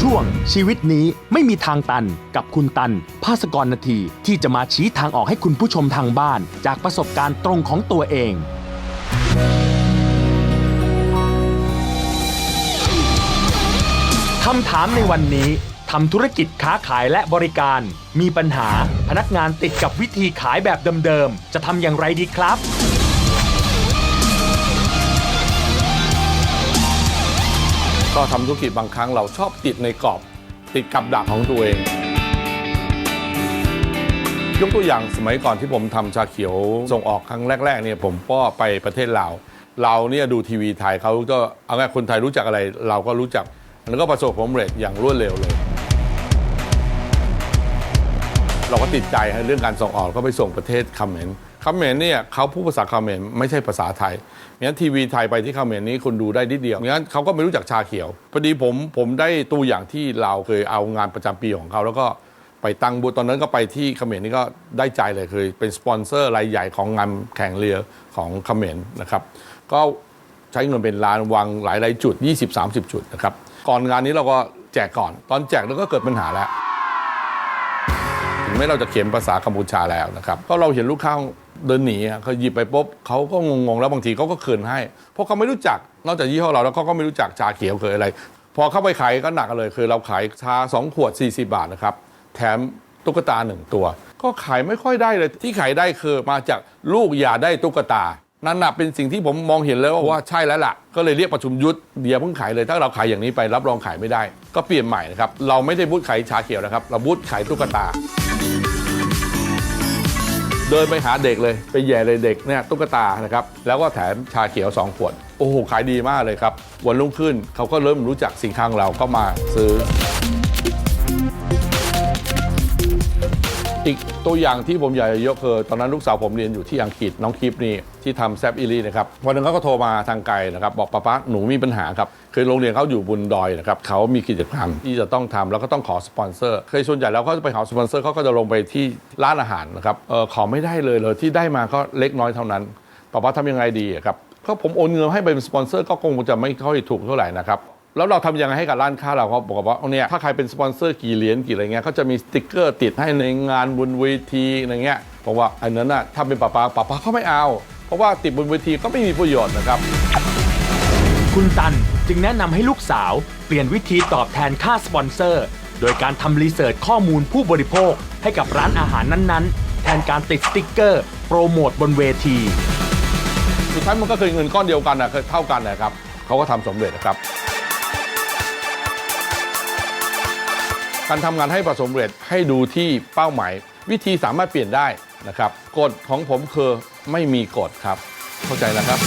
ช่วง ชีวิตนี้ไม่มีทางตันกับคุณตัน ภาสกรนาทีที่จะมาชี้ทางออกให้คุณผู้ชมทางบ้าน จากประสบการณ์ตรงของตัวเอง คำถามในวันนี้ทำธุรกิจค้าขายและบริการ มีปัญหาพนักงานติดกับวิธีขายแบบเดิมๆ จะทำอย่างไรดีครับ ก็ทำธุรกิจบางครั้งเราชอบติดในกรอบ ติดกับดักของตัวเอง ยกตัวอย่างสมัยก่อนที่ผมทำชาเขียวส่งออกครั้งแรกๆเนี่ยผมก็ไปประเทศลาวเราเนี่ยดูทีวีไทยเขาก็เอาง่ายคนไทยรู้จักอะไร เราก็รู้จักแล้วก็ประสบความสำเร็จอย่างรวดเร็วเลย เราก็ติดใจเรื่องการส่งออกก็ไปส่งประเทศเขมร เขมรเนี่ยเขาพูดภาษาเขมรไม่ใช่ภาษาไทยงั้นทีวีไทยไปที่เขมรนี้คุณดูได้นิดเดียวงั้นเขาก็ไม่รู้จักชาเขียวพอดีผมผมได้ตัวอย่างที่เราเคยเอางานประจำปีของเขาแล้วก็ไปตั้งบูธตอนนั้นก็ไปที่เขมรนี่ก็ได้ใจเลยเคยเป็นสปอนเซอร์รายใหญ่ของงานแข่งเรือของเขมรนะครับก็ใช้เงินเป็นล้านวางหลายหลายจุด 20-30 จุดนะครับก่อนงานนี้เราก็แจกก่อน ตอนแจกแล้วก็เกิดปัญหาแล้วถึงแม้เราจะเขียนภาษากัมพูชาแล้วนะครับก็เราเห็นลูกค้า เดินหนีอะเขาหยิบไปปุ๊บเขาก็งงๆแล้วบางทีเขาก็คืนให้ เพราะเขาไม่รู้จักนอกจากยี่ห้อเราแล้วเขาก็ไม่รู้จักชาเขียวเคือะไร พอเข้าไปขายก็หนักเลย คือเราขายชา2ขวด 40 บาทนะครับแถมตุ๊กตาหนึ่งตัว ก็ขายไม่ค่อยได้เลย ที่ขายได้คือมาจากลูกอย่าได้ตุ๊กตา นั่นน่ะเป็นสิ่งที่ผมมองเห็นแล้วว่าใช่แล้วล่ะ ก็เลยเรียกประชุมยุทธเดียวเพิ่งขายเลย ถ้าเราขายอย่างนี้ไปรับรองขายไม่ได้ ก็เปลี่ยนใหม่นะครับเราไม่ได้บูธขายชาเขียวนะครับ เราบูธขายตุ๊กตา เดินไปหาเด็กเลยไปแย่เลยเด็กเนี่ยตุ๊กตานะครับแล้วก็แถมชาเขียว2ขวดโอ้โหขายดีมากเลยครับ วันรุ่งขึ้นเขาก็เริ่มรู้จักสินค้าของเราก็มาซื้อีกตัวอย่างที่ผมอยากจะยกคือตอนนั้นลูกสาวผมเรียนอยู่ที่อังกฤษน้องคลิปนี่ที่ทำแซบอีลีนะครับวันหนึงเขาก็โทรมาทางไกลนะครับบอกป้าป๊าหนูมีปัญหาครับคือโรงเรียนเขาอยู่บนดอยนะครับเขามีกิจกรรมที่จะต้องทำแล้วก็ต้องขอสปอนเซอร์เคยส่วนใหญ่แล้วเขาจะไปขอสปอนเซอร์เขาก็จะลงไปที่ร้านอาหารนะครับเออขอไม่ได้เลยเลยที่ได้มาก็เล็กน้อยเท่านั้นป้าป๊าทำยังไงดีอะครับก็ผมโอนเงินให้ไปเป็นสปอนเซอร์ก็คงจะไม่ค่อยถูกเท่าไหร่นะครับ แล้วเราทำยังไงให้กับร้านค้าเราก็บอกว่าเนี่ยถ้าใครเป็นสปอนเซอร์กี่เหรียญกี่อะไรเงี้ยเขาจะมีสติกเกอร์ติดให้ในงานบนเวทีอะไรเงี้ยผมว่าอันนั้นน่ะถ้าเป็นป้าป้าป้าป้าเขาไม่เอา เพราะว่าติดบนเวทีก็ไม่มีประโยชน์นะครับ คุณตันจึงแนะนำให้ลูกสาว เปลี่ยนวิธีตอบแทนค่าสปอนเซอร์ โดยการทำรีเสิร์ชข้อมูลผู้บริโภคให้กับร้านอาหารนั้นๆ แทนการติดสติ๊กเกอร์ โปรโมทบนเวที สุดท้ายมันก็คือเงินก้อนเดียวกันนะคือเท่ากันนะครับเขาก็ทำสำเร็จนะครับ การทำงานให้ประสบความสำเร็จให้ดูที่เป้าหมาย วิธีสามารถเปลี่ยนได้นะครับกฎของผมคือไม่มีกฎครับ เข้าใจนะครับ